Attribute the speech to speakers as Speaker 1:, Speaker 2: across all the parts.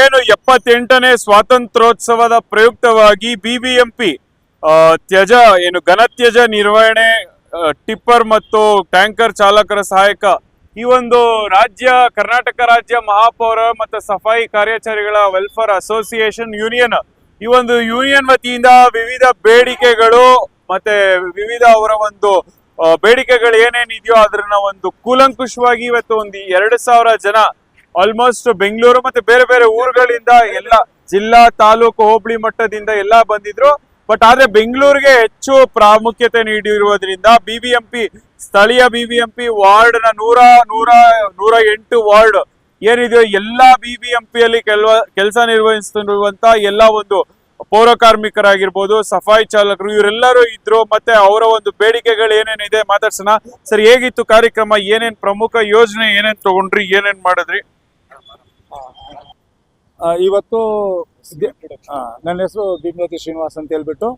Speaker 1: ಏನು ಎಪ್ಪತ್ತೆಂಟನೇ ಸ್ವಾತಂತ್ರ್ಯೋತ್ಸವದ ಪ್ರಯುಕ್ತವಾಗಿ ಬಿಬಿಎಂಪಿ ತ್ಯಜ, ಏನು ಘನತ್ಯಜ ನಿರ್ವಹಣೆ ಟಿಪ್ಪರ್ ಮತ್ತು ಟ್ಯಾಂಕರ್ ಚಾಲಕರ ಸಹಾಯಕ ಈ ಒಂದು ರಾಜ್ಯ, ಕರ್ನಾಟಕ ರಾಜ್ಯ ಮಹಾಪೌರ ಮತ್ತು ಸಫಾಯಿ ಕಾರ್ಯಾಚಾರಿಗಳ ವೆಲ್ಫೇರ್ ಅಸೋಸಿಯೇಷನ್ ಯೂನಿಯನ್, ಈ ಒಂದು ಯೂನಿಯನ್ ವತಿಯಿಂದ ವಿವಿಧ ಬೇಡಿಕೆಗಳು ಮತ್ತೆ ವಿವಿಧ ಅವರ ಒಂದು ಬೇಡಿಕೆಗಳು ಏನೇನಿದೆಯೋ ಅದನ್ನ ಒಂದು ಕೂಲಂಕುಷವಾಗಿ ಇವತ್ತು ಒಂದು ಎರಡು ಸಾವಿರ ಜನ ಆಲ್ಮೋಸ್ಟ್ ಬೆಂಗಳೂರು ಮತ್ತೆ ಬೇರೆ ಬೇರೆ ಊರುಗಳಿಂದ ಎಲ್ಲ ಜಿಲ್ಲಾ, ತಾಲೂಕು, ಹೋಬಳಿ ಮಟ್ಟದಿಂದ ಎಲ್ಲ ಬಂದಿದ್ರು. ಬಟ್ ಆದ್ರೆ ಬೆಂಗಳೂರಿಗೆ ಹೆಚ್ಚು ಪ್ರಾಮುಖ್ಯತೆ ನೀಡಿರುವುದರಿಂದ ಬಿಬಿಎಂಪಿ ಸ್ಥಳೀಯ ಬಿಬಿಎಂಪಿ ವಾರ್ಡ್ನ ನೂರ ನೂರ ನೂರ ಎಂಟು ವಾರ್ಡ್ ಏನಿದೆಯೋ ಎಲ್ಲಾ ಬಿಬಿಎಂಪಿಯಲ್ಲಿ ಕೆಲವ, ಕೆಲಸ ನಿರ್ವಹಿಸುತ್ತಿರುವಂತ ಎಲ್ಲ ಒಂದು ಪೌರ ಕಾರ್ಮಿಕರಾಗಿರ್ಬೋದು, ಸಫಾಯಿ ಚಾಲಕರು ಇವರೆಲ್ಲರೂ ಇದ್ರು. ಮತ್ತೆ ಅವರ ಒಂದು ಬೇಡಿಕೆಗಳು ಏನೇನಿದೆ ಮಾತಾಡ್ಸೋಣ. ಸರ್, ಹೇಗಿತ್ತು ಕಾರ್ಯಕ್ರಮ? ಏನೇನ್ ಪ್ರಮುಖ ಯೋಜನೆ ಏನೇನ್ ತಗೊಂಡ್ರಿ? ಏನೇನ್ ಮಾಡಿದ್ರಿ?
Speaker 2: ಇವತ್ತು ನನ್ನ ಹೆಸರು ಭೀಮವತಿ ಶ್ರೀನಿವಾಸ್ ಅಂತ ಹೇಳ್ಬಿಟ್ಟು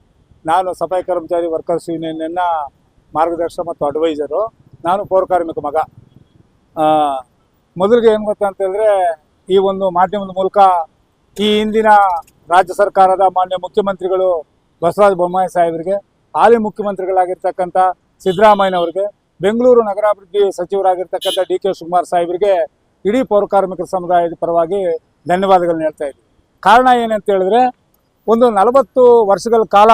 Speaker 2: ನಾನು ಸಫಾಯಿ ಕರ್ಮಚಾರಿ ವರ್ಕರ್ಸ್ ಯೂನಿಯನ್ನ ಮಾರ್ಗದರ್ಶಕ ಮತ್ತು ಅಡ್ವೈಸರು ನಾನು ಪೌರ ಕಾರ್ಮಿಕ ಮಗ. ಮೊದಲಿಗೆ ಏನು ಗೊತ್ತಾ ಅಂತೇಳಿದ್ರೆ ಈ ಒಂದು ಮಾಧ್ಯಮದ ಮೂಲಕ ಈ ಹಿಂದಿನ ರಾಜ್ಯ ಸರ್ಕಾರದ ಮಾನ್ಯ ಮುಖ್ಯಮಂತ್ರಿಗಳು ಬಸವರಾಜ ಬೊಮ್ಮಾಯಿ ಸಾಹೇಬರಿಗೆ, ಹಾಲಿ ಮುಖ್ಯಮಂತ್ರಿಗಳಾಗಿರ್ತಕ್ಕಂಥ ಸಿದ್ದರಾಮಯ್ಯನವರಿಗೆ, ಬೆಂಗಳೂರು ನಗರಾಭಿವೃದ್ಧಿ ಸಚಿವರಾಗಿರ್ತಕ್ಕಂಥ ಡಿ ಕೆ ಶಿವಕುಮಾರ್ ಸಾಹೇಬರಿಗೆ ಇಡೀ ಪೌರ ಕಾರ್ಮಿಕರ ಸಮುದಾಯದ ಪರವಾಗಿ ಧನ್ಯವಾದಗಳನ್ನ ಹೇಳ್ತಾ ಇದ್ದೀವಿ ಕಾರಣ ಏನಂತ ಹೇಳಿದ್ರೆ, ಒಂದು ನಲವತ್ತು ವರ್ಷಗಳ ಕಾಲ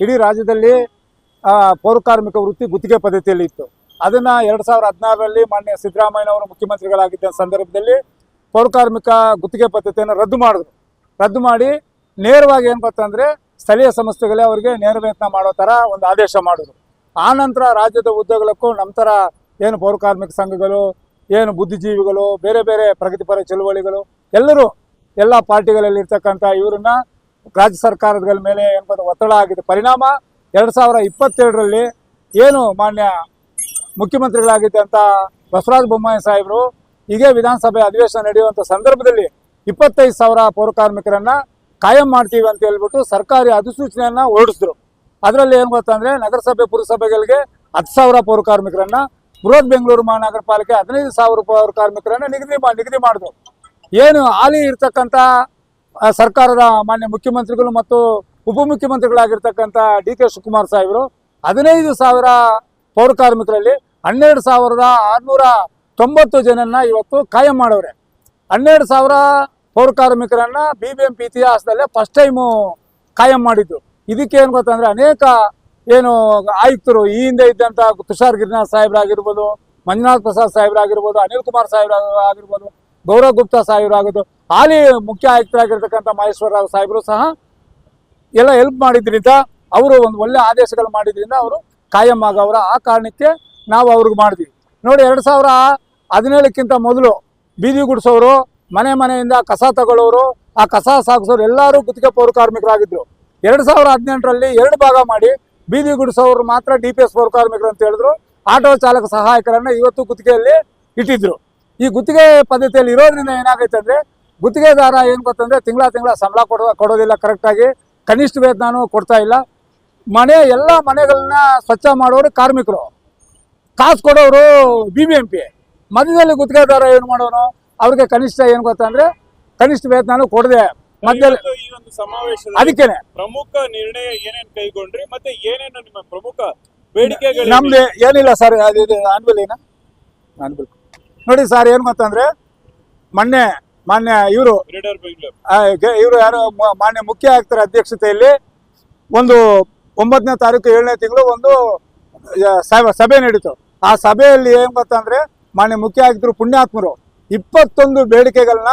Speaker 2: ಇಡೀ ರಾಜ್ಯದಲ್ಲಿ ಪೌರ ಕಾರ್ಮಿಕ ವೃತ್ತಿ ಗುತ್ತಿಗೆ ಪದ್ಧತಿಯಲ್ಲಿ ಇತ್ತು. ಅದನ್ನ ಎರಡು ಸಾವಿರದ ಹದಿನಾರರಲ್ಲಿ ಮಾನ್ಯ ಸಿದ್ದರಾಮಯ್ಯನವರು ಮುಖ್ಯಮಂತ್ರಿಗಳಾಗಿದ್ದ ಸಂದರ್ಭದಲ್ಲಿ ಪೌರ ಕಾರ್ಮಿಕ ಗುತ್ತಿಗೆ ಪದ್ಧತಿಯನ್ನು ರದ್ದು ಮಾಡಿದ್ರು. ರದ್ದು ಮಾಡಿ ನೇರವಾಗಿ ಏನು ಗೊತ್ತಂದ್ರೆ ಸ್ಥಳೀಯ ಸಂಸ್ಥೆಗಳೇ ಅವರಿಗೆ ನೇರ ವೇತನ ಮಾಡೋ ಥರ ಒಂದು ಆದೇಶ ಮಾಡಿದ್ರು. ಆ ನಂತರ ರಾಜ್ಯದ ಉದ್ಯೋಗಕ್ಕೂ ನಮ್ಮ ಥರ ಏನು ಪೌರ ಕಾರ್ಮಿಕ ಸಂಘಗಳು ಏನು ಬುದ್ಧಿಜೀವಿಗಳು, ಬೇರೆ ಬೇರೆ ಪ್ರಗತಿಪರ ಚಳುವಳಿಗಳು, ಎಲ್ಲರೂ ಎಲ್ಲ ಪಾರ್ಟಿಗಳಲ್ಲಿ ಇರ್ತಕ್ಕಂಥ ಇವರನ್ನ ರಾಜ್ಯ ಸರ್ಕಾರದ ಮೇಲೆ ಎಂಬುದು ಒತ್ತಡ ಆಗಿದೆ ಪರಿಣಾಮ ಎರಡು ಸಾವಿರ ಇಪ್ಪತ್ತೆರಡರಲ್ಲಿ ಏನು ಮಾನ್ಯ ಮುಖ್ಯಮಂತ್ರಿಗಳಾಗಿದ್ದಂಥ ಬಸವರಾಜ ಬೊಮ್ಮಾಯಿ ಸಾಹೇಬರು ಹೀಗೆ ವಿಧಾನಸಭೆ ಅಧಿವೇಶನ ನಡೆಯುವಂಥ ಸಂದರ್ಭದಲ್ಲಿ ಇಪ್ಪತ್ತೈದು ಸಾವಿರ ಪೌರ ಕಾರ್ಮಿಕರನ್ನ ಕಾಯಂ ಮಾಡ್ತೀವಿ ಅಂತ ಹೇಳ್ಬಿಟ್ಟು ಸರ್ಕಾರಿ ಅಧಿಸೂಚನೆಯನ್ನ ಹೊರಡಿಸಿದ್ರು. ಅದರಲ್ಲಿ ಏನು ಗೊತ್ತಂದ್ರೆ ನಗರಸಭೆ, ಪುರಸಭೆಗಳಿಗೆ ಹತ್ತು ಸಾವಿರ ಪೌರ ಕಾರ್ಮಿಕರನ್ನ ಬೃಹತ್ ಬೆಂಗಳೂರು ಮಹಾನಗರ ಪಾಲಿಕೆ ಹದಿನೈದು ಸಾವಿರ ರೂಪಾಯಿ ಕಾರ್ಮಿಕರನ್ನು ನಿಗದಿ ಮಾಡಿ ನಿಗದಿ ಮಾಡಿದ್ರು ಏನು ಹಾಲಿ ಇರ್ತಕ್ಕಂಥ ಸರ್ಕಾರದ ಮಾನ್ಯ ಮುಖ್ಯಮಂತ್ರಿಗಳು ಮತ್ತು ಉಪಮುಖ್ಯಮಂತ್ರಿಗಳಾಗಿರ್ತಕ್ಕಂಥ ಡಿ ಕೆ ಶಿವಕುಮಾರ್ ಸಾಹೇಬರು ಹದಿನೈದು ಸಾವಿರ ಪೌರ ಕಾರ್ಮಿಕರಲ್ಲಿ ಹನ್ನೆರಡು ಸಾವಿರದ ಆರುನೂರ ತೊಂಬತ್ತು ಜನನ್ನ ಇವತ್ತು ಕಾಯಂ ಮಾಡವ್ರೆ ಹನ್ನೆರಡು ಸಾವಿರ ಪೌರ ಕಾರ್ಮಿಕರನ್ನ ಬಿ ಬಿ ಎಂ ಪಿ ಇತಿಹಾಸದಲ್ಲೇ ಫಸ್ಟ್ ಟೈಮು ಕಾಯಂ ಮಾಡಿದ್ದು. ಇದಕ್ಕೆ ಏನು ಗೊತ್ತಂದ್ರೆ ಅನೇಕ ಏನು ಆಯುಕ್ತರು ಈ ಹಿಂದೆ ಇದ್ದಂಥ ತುಷಾರ್ ಗಿರಿನಾಥ್ ಸಾಹೇಬ್ರಾಗಿರ್ಬೋದು, ಮಂಜುನಾಥ್ ಪ್ರಸಾದ್ ಸಾಹೇಬ್ರಾಗಿರ್ಬೋದು, ಅನಿಲ್ ಕುಮಾರ್ ಸಾಹೇಬ್ರ ಆಗಿರ್ಬೋದು, ಗೌರವ್ ಗುಪ್ತಾ ಸಾಹೇಬ್ರಾಗೋದು ಹಾಲಿ ಮುಖ್ಯ ಆಯುಕ್ತರಾಗಿರ್ತಕ್ಕಂಥ ಮಹೇಶ್ವರ ರಾವ್ ಸಾಹೇಬರು ಸಹ ಎಲ್ಲ ಹೆಲ್ಪ್ ಮಾಡಿದ್ರಿಂದ ಅವರು ಒಂದು ಒಳ್ಳೆ ಆದೇಶಗಳು ಮಾಡಿದ್ರಿಂದ ಅವರು ಕಾಯಂ ಆಗವರ ಆ ಕಾರಣಕ್ಕೆ ನಾವು ಅವ್ರಿಗೆ ಮಾಡಿದ್ವಿ. ನೋಡಿ, ಎರಡು ಸಾವಿರ ಹದಿನೇಳಕ್ಕಿಂತ ಮೊದಲು ಬೀದಿ ಗುಡಿಸೋರು, ಮನೆ ಮನೆಯಿಂದ ಕಸ ತಗೊಳ್ಳೋರು, ಆ ಕಸ ಸಾಗಿಸೋರು ಎಲ್ಲರೂ ಗುತ್ತಿಗೆ ಪೌರ ಕಾರ್ಮಿಕರಾಗಿದ್ದರು ಎರಡು ಸಾವಿರ ಹದಿನೆಂಟರಲ್ಲಿ ಎರಡು ಭಾಗ ಮಾಡಿ ಬೀದಿ ಗುಡಿಸೋರು ಮಾತ್ರ ಡಿ ಪಿ ಎಸ್ ಪೌರ ಕಾರ್ಮಿಕರು ಅಂತ ಹೇಳಿದ್ರು. ಆಟೋ ಚಾಲಕ ಸಹಾಯಕರನ್ನ ಇವತ್ತು ಗುತ್ತಿಗೆಯಲ್ಲಿ ಇಟ್ಟಿದ್ರು. ಈ ಗುತ್ತಿಗೆ ಪದ್ಧತಿಯಲ್ಲಿ ಇರೋದ್ರಿಂದ ಏನಾಗೈತೆ ಅಂದ್ರೆ ಗುತ್ತಿಗೆದಾರ ಏನ್ ಗೊತ್ತಂದ್ರೆ ತಿಂಗಳ ತಿಂಗಳ ಸಂಬಳ ಕೊಡೋ ಕೊಡೋದಿಲ್ಲ ಕರೆಕ್ಟಾಗಿ ಕನಿಷ್ಠ ವೇತನೂ ಕೊಡ್ತಾ ಇಲ್ಲ. ಮನೆ ಎಲ್ಲ ಮನೆಗಳನ್ನ ಸ್ವಚ್ಛ ಮಾಡೋರು ಕಾರ್ಮಿಕರು. ಕಾಸು ಕೊಡೋರು ಬಿ ಬಿ ಎಂ ಪಿ ಮಧ್ಯದಲ್ಲಿ ಗುತ್ತಿಗೆದಾರ ಏನು ಮಾಡೋನು? ಅವ್ರಿಗೆ ಕನಿಷ್ಠ ಏನು ಗೊತ್ತಂದ್ರೆ ಕನಿಷ್ಠ ವೇತನ ಕೊಡದೆ. ಮಧ್ಯದಲ್ಲಿ
Speaker 1: ಸಮಾವೇಶದಲ್ಲಿ
Speaker 2: ಅದಕ್ಕೇನೆ.
Speaker 1: ಪ್ರಮುಖ ನಿರ್ಣಯ ಏನೇನ್ ಕೈಗೊಂಡ್ರಿ ಮತ್ತೆ ಏನೇನು ನಿಮ್ಮ ಪ್ರಮುಖ ಬೇಡಿಕೆಗಳು
Speaker 2: ನಮ್ದು ಏನಿಲ್ಲ ಸರ್ ಅದು ಅನ್ಬಿಲ್ ಏನ? ಅನ್ಬಿಲ್. ನೋಡಿ ಸರ್ ಏನ್ ಗೊತ್ತಂದ್ರೆ ಮೊನ್ನೆ ಮಾನ್ಯ ಇವರು ಇವರು ಯಾರು ಮಾನ್ಯ ಮುಖ್ಯ ಆಯುಕ್ತರ ಅಧ್ಯಕ್ಷತೆಯಲ್ಲಿ ಒಂದು ಒಂಬತ್ತನೇ ತಾರೀಕು ಏಳನೇ ತಿಂಗಳು ಒಂದು ಸಭೆ- ಸಭೆ ನಡೀತು. ಆ ಸಭೆಯಲ್ಲಿ ಏನ್ ಗೊತ್ತಂದ್ರೆ ಮಾನ್ಯ ಮುಖ್ಯ ಆಯುಕ್ತರು ಪುಣ್ಯಾತ್ಮರು ಇಪ್ಪತ್ತೊಂದು ಬೇಡಿಕೆಗಳನ್ನ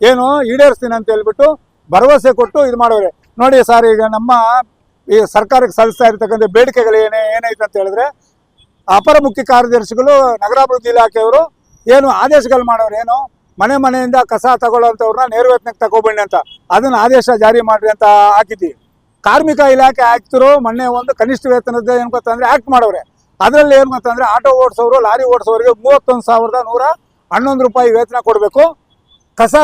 Speaker 2: ಏನು ಈಡೇರಿಸ್ತೀನಿ ಅಂತ ಹೇಳ್ಬಿಟ್ಟು ಭರವಸೆ ಕೊಟ್ಟು ಇದು ಮಾಡೋರೆ. ನೋಡಿ ಸರ್, ಈಗ ನಮ್ಮ ಈ ಸರ್ಕಾರಕ್ಕೆ ಸಲ್ಲಿಸ್ತಾ ಇರ್ತಕ್ಕಂಥ ಬೇಡಿಕೆಗಳು ಏನೇ ಏನೈತೆ ಅಂತ ಹೇಳಿದ್ರೆ, ಅಪರ ಮುಖ್ಯ ಕಾರ್ಯದರ್ಶಿಗಳು, ನಗರಾಭಿವೃದ್ಧಿ ಇಲಾಖೆಯವರು ಏನು ಆದೇಶಗಳು ಮಾಡೋರು ಏನು, ಮನೆ ಮನೆಯಿಂದ ಕಸ ತಗೊಳ್ಳೋಂಥವ್ರನ್ನ ನೇರ ವೇತನಕ್ಕೆ ತಗೊಬನ್ನಿ ಅಂತ. ಅದನ್ನ ಆದೇಶ ಜಾರಿ ಮಾಡ್ರಿ ಅಂತ ಹಾಕಿದ್ವಿ ಕಾರ್ಮಿಕ ಇಲಾಖೆ ಆಯುಕ್ತರು ಮೊನ್ನೆ ಒಂದು ಕನಿಷ್ಠ ವೇತನದ ಏನ್ ಗೊತ್ತಂದ್ರೆ ಆಕ್ಟ್ ಮಾಡೋರೆ. ಅದರಲ್ಲಿ ಏನ್ ಗೊತ್ತಂದ್ರೆ ಆಟೋ ಓಡಿಸೋರು, ಲಾರಿ ಓಡಿಸೋರಿಗೆ ಮೂವತ್ತೊಂದು ಸಾವಿರದ ನೂರ ಹನ್ನೊಂದು ರೂಪಾಯಿ ವೇತನ ಕೊಡಬೇಕು. ಕಸ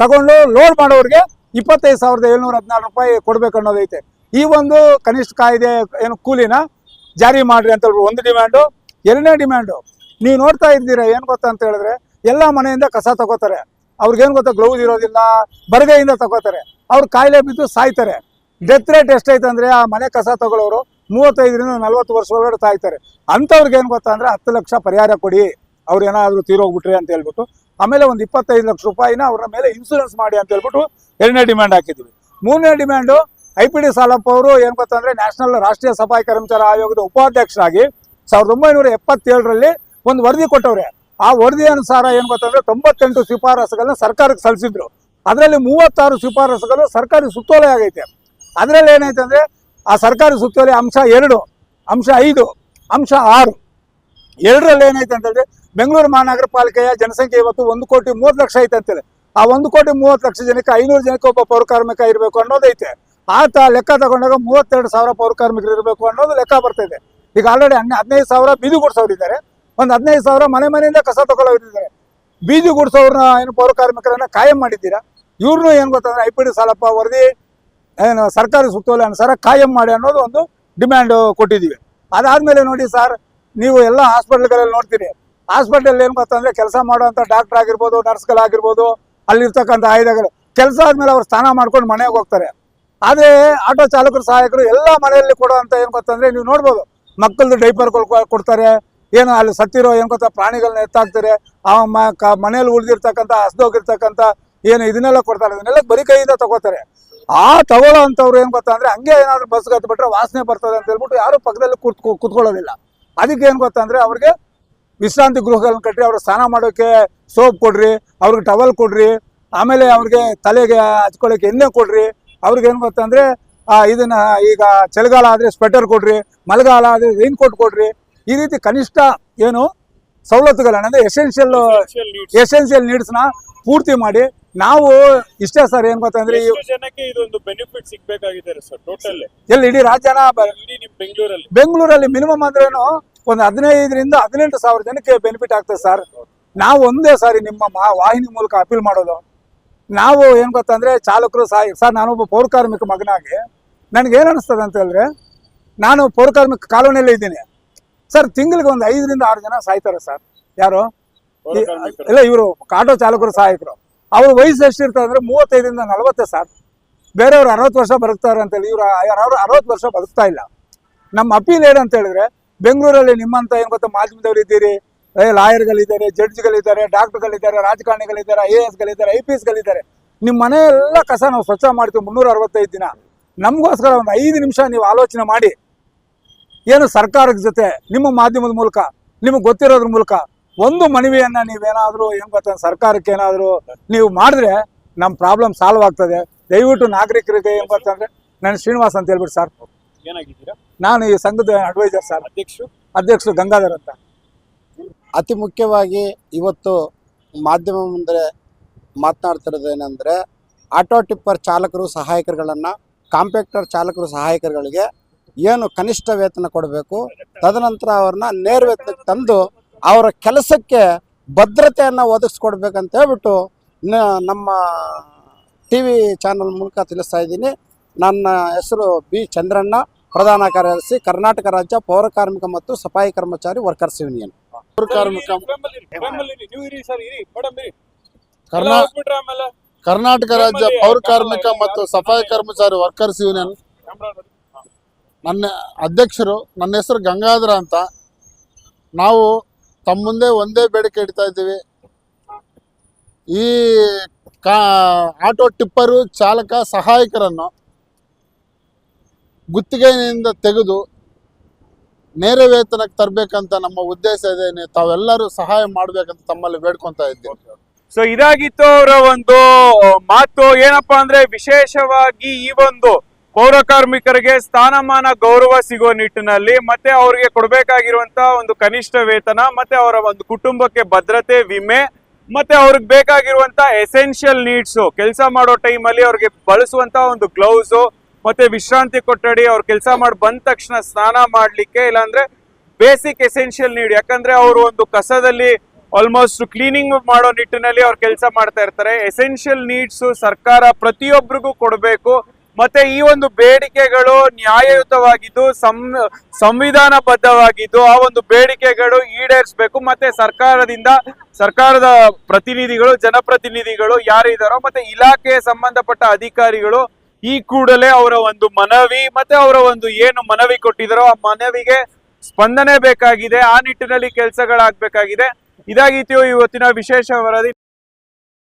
Speaker 2: ತಗೊಂಡು ಲೋಡ್ ಮಾಡೋರಿಗೆ ಇಪ್ಪತ್ತೈದು ಸಾವಿರದ ಏಳ್ನೂರ ಹದಿನಾರು ರೂಪಾಯಿ ಕೊಡ್ಬೇಕು ಅನ್ನೋದೈತೆ ಈ ಒಂದು ಕನಿಷ್ಠ ಕಾಯ್ದೆ ಏನು ಕೂಲಿನ ಜಾರಿ ಮಾಡ್ರಿ ಅಂತ ಒಂದು ಡಿಮ್ಯಾಂಡು, ಎರಡನೇ ಡಿಮ್ಯಾಂಡು. ನೀವು ನೋಡ್ತಾ ಇದ್ದೀರಾ, ಏನು ಗೊತ್ತಾ ಅಂತ ಹೇಳಿದ್ರೆ, ಎಲ್ಲ ಮನೆಯಿಂದ ಕಸ ತಗೋತಾರೆ. ಅವ್ರಿಗೇನು ಗೊತ್ತಾ ಗ್ಲೌಸ್ ಇರೋದಿಲ್ಲ, ಬರಗೈಯಿಂದ ತಗೋತಾರೆ. ಅವ್ರು ಕಾಯಿಲೆ ಬಿದ್ದು ಸಾಯ್ತಾರೆ. ಡೆತ್ ರೇಟ್ ಎಷ್ಟೈತೆ ಅಂದ್ರೆ, ಆ ಮನೆ ಕಸ ತಗೊಳ್ಳೋರು ಮೂವತ್ತೈದರಿಂದ ನಲ್ವತ್ತು ವರ್ಷ ಒಳಗಡೆ ಸಾಯ್ತಾರೆ. ಅಂಥವ್ರಿಗೆ ಏನು ಗೊತ್ತಾ ಅಂದ್ರೆ ಹತ್ತು ಲಕ್ಷ ಪರಿಹಾರ ಕೊಡಿ. ಅವ್ರು ಏನಾದರೂ ತೀರೋಗ್ಬಿಟ್ರಿ ಅಂತ ಹೇಳ್ಬಿಟ್ಟು ಆಮೇಲೆ ಒಂದು ಇಪ್ಪತ್ತೈದು ಲಕ್ಷ ರೂಪಾಯಿನ ಅವರ ಮೇಲೆ ಇನ್ಸೂರೆನ್ಸ್ ಮಾಡಿ ಅಂತ ಹೇಳ್ಬಿಟ್ಟು ಎರಡನೇ ಡಿಮ್ಯಾಂಡ್ ಹಾಕಿದ್ವಿ. ಮೂರನೇ demand I P D Salappa ಅವರು ಏನು ಗೊತ್ತಂದ್ರೆ ನ್ಯಾಷನಲ್ ರಾಷ್ಟ್ರೀಯ ಸಫಾಯಿ ಕರ್ಮಚಾರ ಆಯೋಗದ ಉಪಾಧ್ಯಕ್ಷರಾಗಿ ಸಾವಿರದ ಒಂಬೈನೂರ ಎಪ್ಪತ್ತೇಳರಲ್ಲಿ ಒಂದು ವರದಿ ಕೊಟ್ಟವ್ರೆ. ಆ ವರದಿ ಅನುಸಾರ ಏನು ಗೊತ್ತಂದ್ರೆ ತೊಂಬತ್ತೆಂಟು ಶಿಫಾರಸುಗಳನ್ನ ಸರ್ಕಾರಕ್ಕೆ ಸಲ್ಲಿಸಿದ್ರು. ಅದರಲ್ಲಿ ಮೂವತ್ತಾರು ಶಿಫಾರಸುಗಳು ಸರ್ಕಾರಿ ಸುತ್ತೋಲೆ ಆಗೈತೆ. ಅದರಲ್ಲಿ ಏನೈತೆ ಅಂದ್ರೆ ಆ ಸರ್ಕಾರಿ ಸುತ್ತೋಲೆ ಅಂಶ ಎರಡು, ಅಂಶ ಐದು, ಅಂಶ ಆರು. ಎರಡರಲ್ಲಿ ಏನೈತೆ ಅಂತಂದ್ರೆ ಬೆಂಗಳೂರು ಮಹಾನಗರ ಪಾಲಿಕೆಯ ಜನಸಂಖ್ಯೆ ಇವತ್ತು ಒಂದು ಕೋಟಿ ಮೂವತ್ತು ಲಕ್ಷ ಐತೆ ಅಂತೇಳಿ ಆ ಒಂದು ಕೋಟಿ ಮೂವತ್ತು ಲಕ್ಷ ಜನಕ್ಕೆ ಐನೂರು ಜನಕ್ಕೆ ಒಬ್ಬ ಪೌರಕಾರ್ಮಿಕ ಇರಬೇಕು ಅನ್ನೋದೈತೆ ಆತ ಲೆಕ್ಕ ತಗೊಂಡಾಗ ಮೂವತ್ತೆರಡು ಸಾವಿರ ಪೌರಕಾರ್ಮಿಕರು ಇರಬೇಕು ಅನ್ನೋದು ಲೆಕ್ಕ ಬರ್ತಿದೆ ಈಗ ಆಲ್ರೆಡಿ ಹನ್ನೆ ಹದಿನೈದು ಸಾವಿರ ಬೀದಿ ಗುಡಿಸೋರಿದ್ದಾರೆ. ಒಂದು ಹದಿನೈದು ಸಾವಿರ ಮನೆ ಮನೆಯಿಂದ ಕಸ ತಗೊಳ್ಳೋರಿದ್ದಾರೆ. ಬೀದಿ ಗುಡ್ಸೋರ್ನ ಏನು ಪೌರಕಾರ್ಮಿಕರನ್ನ ಕಾಯಂ ಮಾಡಿದ್ದೀರಾ? ಇವ್ರನ್ನೂ ಏನು ಗೊತ್ತಂದ್ರೆ ಐ ಪಿ ಡಿ ಸಾಲಪ್ಪ ವರದಿ, ಏನು ಸರ್ಕಾರಿ ಸುತ್ತೋಲೆ ಅನುಸಾರ ಕಾಯಂ ಮಾಡಿ ಅನ್ನೋದು ಒಂದು ಡಿಮ್ಯಾಂಡ್ ಕೊಟ್ಟಿದ್ದೀವಿ. ಅದಾದ್ಮೇಲೆ ನೋಡಿ ಸರ್, ನೀವು ಎಲ್ಲ ಹಾಸ್ಪಿಟ್ಲ್ಗಳಲ್ಲಿ ನೋಡ್ತೀರಿ. ಹಾಸ್ಪಿಟಲ್ ಏನು ಗೊತ್ತಂದ್ರೆ ಕೆಲಸ ಮಾಡುವಂತ ಡಾಕ್ಟರ್ ಆಗಿರ್ಬೋದು ನರ್ಸ್ಗಳಾಗಿರ್ಬೋದು ಅಲ್ಲಿರ್ತಕ್ಕಂಥ ಆಯುಧಗಳು. ಕೆಲಸ ಆದ್ಮೇಲೆ ಅವ್ರು ಸ್ನಾನ ಮಾಡ್ಕೊಂಡು ಮನೆಗೆ ಹೋಗ್ತಾರೆ. ಆದ್ರೆ ಆಟೋ ಚಾಲಕರು, ಸಹಾಯಕರು ಎಲ್ಲ ಮನೆಯಲ್ಲಿ ಕೊಡುವಂತ ಏನು ಗೊತ್ತಂದ್ರೆ ನೀವು ನೋಡ್ಬೋದು, ಮಕ್ಕಳದು ಡೈಪರ್ಗಳು ಕೊಡ್ತಾರೆ. ಏನು ಅಲ್ಲಿ ಸತ್ತಿರೋ ಏನು ಗೊತ್ತಾ ಪ್ರಾಣಿಗಳನ್ನ ಎತ್ತಾಕ್ತಾರೆ. ಆ ಮನೆಯಲ್ಲಿ ಉಳಿದಿರ್ತಕ್ಕಂಥ, ಹಸ್ದೋಗಿರ್ತಕ್ಕಂಥ ಏನು ಇದನ್ನೆಲ್ಲ ಕೊಡ್ತಾರೆ. ಇದನ್ನೆಲ್ಲ ಬರೀ ಕೈಯಿಂದ ತಗೋತಾರೆ. ಆ ತಗೊಳ್ಳೋ ಅಂಥವ್ರು ಏನು ಗೊತ್ತಾ ಹಂಗೆ ಏನಾದ್ರು ಬಸ್ ಹತ್ಬಿಟ್ರೆ ವಾಸನೆ ಬರ್ತದೆ ಅಂತ ಹೇಳ್ಬಿಟ್ಟು ಯಾರು ಪಕ್ಕದಲ್ಲಿ ಕೂತ್ ಕೂತ್ಕೊಳ್ಳೋದಿಲ್ಲ. ಅದಕ್ಕೆ ಏನು ಗೊತ್ತಾ ಅಂದ್ರೆ ಅವ್ರಿಗೆ ವಿಶ್ರಾಂತಿ ಗೃಹಗಳನ್ನ ಕಟ್ಟ್ರಿ ಅವ್ರಿಗೆ ಸ್ನಾನ ಮಾಡೋಕೆ ಸೋಪ್ ಕೊಡ್ರಿ ಅವ್ರಿಗೆ ಟವಲ್ ಕೊಡ್ರಿ ಆಮೇಲೆ ಅವ್ರಿಗೆ ತಲೆಗೆ ಹಚ್ಕೊಳ್ಳೋಕೆ ಎಣ್ಣೆ ಕೊಡ್ರಿ. ಅವ್ರಿಗೆ ಏನು ಗೊತ್ತಂದ್ರೆ ಆ, ಇದನ್ನ ಈಗ ಚಳಿಗಾಲ ಆದ್ರೆ ಸ್ವೆಟರ್ ಕೊಡ್ರಿ ಮಳೆಗಾಲ ಆದ್ರೆ ರೈನ್ ಕೋಟ್ ಕೊಡ್ರಿ. ಈ ರೀತಿ ಕನಿಷ್ಠ ಏನು ಸವಲತ್ತುಗಳನ್ನ ಅಂದ್ರೆ ಎಸೆನ್ಷಿಯಲ್ ಎಸೆನ್ಷಿಯಲ್ ನೀಡ್ಸ್ನ ಪೂರ್ತಿ ಮಾಡಿ ನಾವು ಇಷ್ಟೇ ಸರ್ ಏನ್ ಗೊತ್ತಂದ್ರೆ
Speaker 1: ಜನಕ್ಕೆ ಇದೊಂದು ಬೆನಿಫಿಟ್ ಸಿಗ್ಬೇಕಾಗಿದೆ ಸರ್ ಟೋಟಲ್
Speaker 2: ಎಲ್ಲಿ ಇಡೀ ರಾಜ್ಯನ
Speaker 1: ಬೆಂಗಳೂರಲ್ಲಿ?
Speaker 2: ಬೆಂಗಳೂರಲ್ಲಿ ಮಿನಿಮಮ್ ಅಂದ್ರೇನು ಒಂದು ಹದಿನೈದರಿಂದ ಹದಿನೆಂಟು ಸಾವಿರ ಜನಕ್ಕೆ ಬೆನಿಫಿಟ್ ಆಗ್ತದೆ ಸರ್ ನಾವು ಒಂದೇ ಸಾರಿ ನಿಮ್ಮ ಮಾ- ವಾಹಿನಿ ಮೂಲಕ ಅಪೀಲ್ ಮಾಡೋದು. ನಾವು ಏನು ಗೊತ್ತಂದರೆ ಚಾಲಕರು ಸಹ ಸರ್ ನಾನೊಬ್ಬ ಪೌರ ಕಾರ್ಮಿಕ ಮಗನಾಗಿ ನನಗೇನು ಅನಿಸ್ತದೆ ಅಂತ ಹೇಳಿದ್ರೆ ನಾನು ಪೌರ ಕಾರ್ಮಿಕ ಕಾಲೋನಿಯಲ್ಲೇ ಇದ್ದೀನಿ. ಸರ್ ತಿಂಗಳಿಗೆ ಒಂದು ಐದರಿಂದ ಆರು ಜನ ಸಾಯ್ತಾರೆ ಸರ್ ಯಾರು? ಇಲ್ಲ ಇವರು ಕಾಟೋ ಚಾಲಕರು ಸಹಾಯಕರು ಅವ್ರ ವಯಸ್ಸು ಎಷ್ಟಿರ್ತದೆ ಅಂದ್ರೆ ಮೂವತ್ತೈದರಿಂದ ನಲವತ್ತೇ ಸರ್ ಬೇರೆಯವ್ರು ಅರವತ್ತು ವರ್ಷ ಬದುಕ್ತಾರೆ ಅಂತೇಳಿ ಇವರು ಯಾರು ಅರವತ್ತು ವರ್ಷ ಬದುಕ್ತಾ ಇಲ್ಲ. ನಮ್ಮ ಅಪೀಲ್ ಏನಂತ ಹೇಳಿದ್ರೆ ಬೆಂಗಳೂರಲ್ಲಿ ನಿಮ್ಮಂತ ಏನ್ ಗೊತ್ತಾ ಮಾಧ್ಯಮದವರು ಇದ್ದೀರಿ ಲಾಯರ್ಗಳಿದ್ದಾರೆ, ಜಡ್ಜ್ಗಳಿದ್ದಾರೆ, ಡಾಕ್ಟರ್ಗಳಿದ್ದಾರೆ, ರಾಜಕಾರಣಿಗಳಿದ್ದಾರೆ ಐ ಎ ಎಸ್ಗಳಿದ್ದಾರೆ ಐ ಪಿ ಎಸ್ಗಳಿದ್ದಾರೆ ನಿಮ್ಮ ಎಲ್ಲ ಕಸ ನಾವು ಸ್ವಚ್ಛ ಮಾಡ್ತೀವಿ ಮುನ್ನೂರ ಅರವತ್ತೈದು ದಿನ. ನಮಗೋಸ್ಕರ ಒಂದು ಐದು ನಿಮಿಷ ನೀವು ಆಲೋಚನೆ ಮಾಡಿ. ಏನು ಸರ್ಕಾರದ ಜೊತೆ, ನಿಮ್ಮ ಮಾಧ್ಯಮದ ಮೂಲಕ, ನಿಮಗೆ ಗೊತ್ತಿರೋದ್ರ ಮೂಲಕ ಒಂದು ಮನವಿಯನ್ನ ನೀವೇನಾದ್ರೂ ಏನ್ ಗೊತ್ತಾ ಸರ್ಕಾರಕ್ಕೆ ಏನಾದರೂ ನೀವು ಮಾಡಿದ್ರೆ ನಮ್ಮ ಪ್ರಾಬ್ಲಮ್ ಸಾಲ್ವ್ ಆಗ್ತದೆ. ದಯವಿಟ್ಟು ನಾಗರಿಕರಿಗೆ ಏನ್ ಗೊತ್ತಂದ್ರೆ ನಾನು ಶ್ರೀನಿವಾಸ್ ಅಂತ ಹೇಳ್ಬಿಟ್ಟು ಸರ್
Speaker 1: ಏನಾಗಿದ್ದೀರಾ?
Speaker 2: ನಾನು ಈ ಸಂಘದ ಅಡ್ವೈಸರ್ ಸರ್
Speaker 1: ಅಧ್ಯಕ್ಷರು?
Speaker 2: ಅಧ್ಯಕ್ಷರು ಗಂಗಾಧರ್ ಅಂತ.
Speaker 3: ಅತಿ ಮುಖ್ಯವಾಗಿ ಇವತ್ತು ಮಾಧ್ಯಮ ಮುಂದೆ ಮಾತನಾಡ್ತಿರೋದು ಏನಂದರೆ ಆಟೋ ಟಿಪ್ಪರ್ ಚಾಲಕರು ಸಹಾಯಕರುಗಳನ್ನು ಕಾಂಪ್ಯಾಕ್ಟರ್ ಚಾಲಕರು ಸಹಾಯಕರುಗಳಿಗೆ ಏನು ಕನಿಷ್ಠ ವೇತನ ಕೊಡಬೇಕು ತದನಂತರ ಅವ್ರನ್ನ ನೇರ ವೇತನಕ್ಕೆ ತಂದು ಅವರ ಕೆಲಸಕ್ಕೆ ಭದ್ರತೆಯನ್ನು ಒದಗಿಸ್ಕೊಡ್ಬೇಕಂತ ಹೇಳ್ಬಿಟ್ಟು ನ- ನಮ್ಮ ಟಿ ವಿ ಚಾನಲ್ ಮೂಲಕ ತಿಳಿಸ್ತಾ ಇದ್ದೀನಿ. ನನ್ನ ಹೆಸರು ಬಿ ಚಂದ್ರಣ್ಣ. ಪ್ರಧಾನ ಕಾರ್ಯದರ್ಶಿ ಕರ್ನಾಟಕ ರಾಜ್ಯ ಪೌರ ಕಾರ್ಮಿಕ ಮತ್ತು ಸಫಾಯಿ ಕರ್ಮಚಾರಿ ವರ್ಕರ್ಸ್ ಯೂನಿಯನ್. ಪೌರ ಕಾರ್ಮಿಕ
Speaker 4: ಕರ್ನಾಟಕ ರಾಜ್ಯ ಪೌರ ಕಾರ್ಮಿಕ ಮತ್ತು ಸಫಾಯಿ ಕರ್ಮಚಾರಿ ವರ್ಕರ್ಸ್ ಯೂನಿಯನ್. ನನ್ನ ಅಧ್ಯಕ್ಷರು ನನ್ನ ಹೆಸರು ಗಂಗಾಧರ ಅಂತ. ನಾವು ತಮ್ಮ ಮುಂದೆ ಒಂದೇ ಬೇಡಿಕೆ ಇಡ್ತಾ ಇದ್ದೀವಿ. ಈ ಕಾ ಆಟೋ ಟಿಪ್ಪರು ಚಾಲಕ ಸಹಾಯಕರನ್ನು ಗುತ್ತಿಗೆಯಿಂದ ತೆಗೆದು ನೇರ ವೇತನಕ್ಕೆ ತರಬೇಕಂತ ನಮ್ಮ ಉದ್ದೇಶ ಇದೆ ತಾವೆಲ್ಲರೂ ಸಹಾಯ ಮಾಡ್ಬೇಕಂತ ತಮ್ಮಲ್ಲಿ ಬೇಡ್ಕೊತಾ ಇದ್ದೀವಿ.
Speaker 1: ಸೊ ಇದಾಗಿತ್ತು ಅವರ ಒಂದು ಮಾತು. ಏನಪ್ಪಾ ಅಂದ್ರೆ ವಿಶೇಷವಾಗಿ ಈ ಒಂದು ಪೌರ ಕಾರ್ಮಿಕರಿಗೆ ಸ್ಥಾನಮಾನ ಗೌರವ ಸಿಗೋ ನಿಟ್ಟಿನಲ್ಲಿ ಮತ್ತೆ ಅವರಿಗೆ ಕೊಡಬೇಕಾಗಿರುವಂತ ಒಂದು ಕನಿಷ್ಠ ವೇತನ, ಮತ್ತೆ ಅವರ ಒಂದು ಕುಟುಂಬಕ್ಕೆ ಭದ್ರತೆ, ವಿಮೆ, ಮತ್ತೆ ಅವ್ರಿಗೆ ಬೇಕಾಗಿರುವಂತ ಎಸೆನ್ಷಿಯಲ್ ನೀಡ್ಸು ಕೆಲಸ ಮಾಡೋ ಟೈಮಲ್ಲಿ ಅವ್ರಿಗೆ ಬಳಸುವಂತ ಒಂದು ಗ್ಲೌಸ್ ಮತ್ತೆ ವಿಶ್ರಾಂತಿ ಕೊಠಡಿ ಅವ್ರು ಕೆಲಸ ಮಾಡಿ ಬಂದ ತಕ್ಷಣ ಸ್ನಾನ ಮಾಡ್ಲಿಕ್ಕೆ, ಇಲ್ಲಾಂದ್ರೆ ಬೇಸಿಕ್ ಎಸೆನ್ಷಿಯಲ್ ನೀಡ್ ಯಾಕಂದ್ರೆ ಅವರು ಒಂದು ಕಸದಲ್ಲಿ ಆಲ್ಮೋಸ್ಟ್ ಕ್ಲೀನಿಂಗ್ ಮಾಡೋ ನಿಟ್ಟಿನಲ್ಲಿ ಅವ್ರು ಕೆಲಸ ಮಾಡ್ತಾ ಇರ್ತಾರೆ. ಎಸೆನ್ಷಿಯಲ್ ನೀಡ್ಸ್ ಸರ್ಕಾರ ಪ್ರತಿಯೊಬ್ಬರಿಗೂ ಕೊಡಬೇಕು. ಮತ್ತೆ ಈ ಒಂದು ಬೇಡಿಕೆಗಳು ನ್ಯಾಯಯುತವಾಗಿದ್ದು, ಸಂ, ಸಂವಿಧಾನಬದ್ಧವಾಗಿದ್ದು, ಆ ಒಂದು ಬೇಡಿಕೆಗಳು ಈಡೇರಿಸಬೇಕು. ಮತ್ತೆ ಸರ್ಕಾರದಿಂದ, ಸರ್ಕಾರದ ಪ್ರತಿನಿಧಿಗಳು, ಜನಪ್ರತಿನಿಧಿಗಳು ಯಾರಿದ್ದಾರೋ ಮತ್ತೆ ಇಲಾಖೆಯ ಸಂಬಂಧಪಟ್ಟ ಅಧಿಕಾರಿಗಳು ಈ ಕೂಡಲೇ ಅವರ ಒಂದು ಮನವಿ ಮತ್ತೆ ಅವರ ಒಂದು ಏನು ಮನವಿ ಕೊಟ್ಟಿದ್ದಾರೋ ಆ ಮನವಿಗೆ ಸ್ಪಂದನೆ ಬೇಕಾಗಿದೆ. ಆ ನಿಟ್ಟಿನಲ್ಲಿ ಕೆಲಸಗಳಾಗಬೇಕಾಗಿದೆ. ಇದಾಗಿತ್ತು ಇವತ್ತಿನ ವಿಶೇಷ ವರದಿ.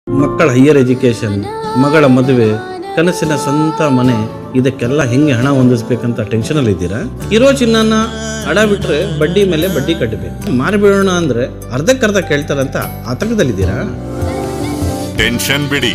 Speaker 5: ಮಕ್ಕಳ ಹೈಯರ್ ಎಜುಕೇಶನ್ ಮಗಳ ಮದುವೆ ಕನಸಿನ ಸ್ವಂತ ಮನೆ ಇದಕ್ಕೆಲ್ಲ ಹೆಂಗೆ ಹಣ ಹೊಂದಿಸ್ಬೇಕಂತ ಟೆನ್ಷನಲ್ಲಿ ಇದ್ದೀರಾ? ಇರೋ ಚಿನ್ನನ ಹಣ ಬಿಟ್ರೆ ಬಡ್ಡಿ ಮೇಲೆ ಬಡ್ಡಿ ಕಟ್ಟಬೇಕು ಮಾರಿಬಿಡೋಣ ಅಂದ್ರೆ ಅರ್ಧಕ್ಕರ್ಧ ಕೇಳ್ತಾರಂತ ಆತಂಕದಲ್ಲಿದ್ದೀರಾ
Speaker 6: ಟೆನ್ಷನ್ ಬಿಡಿ.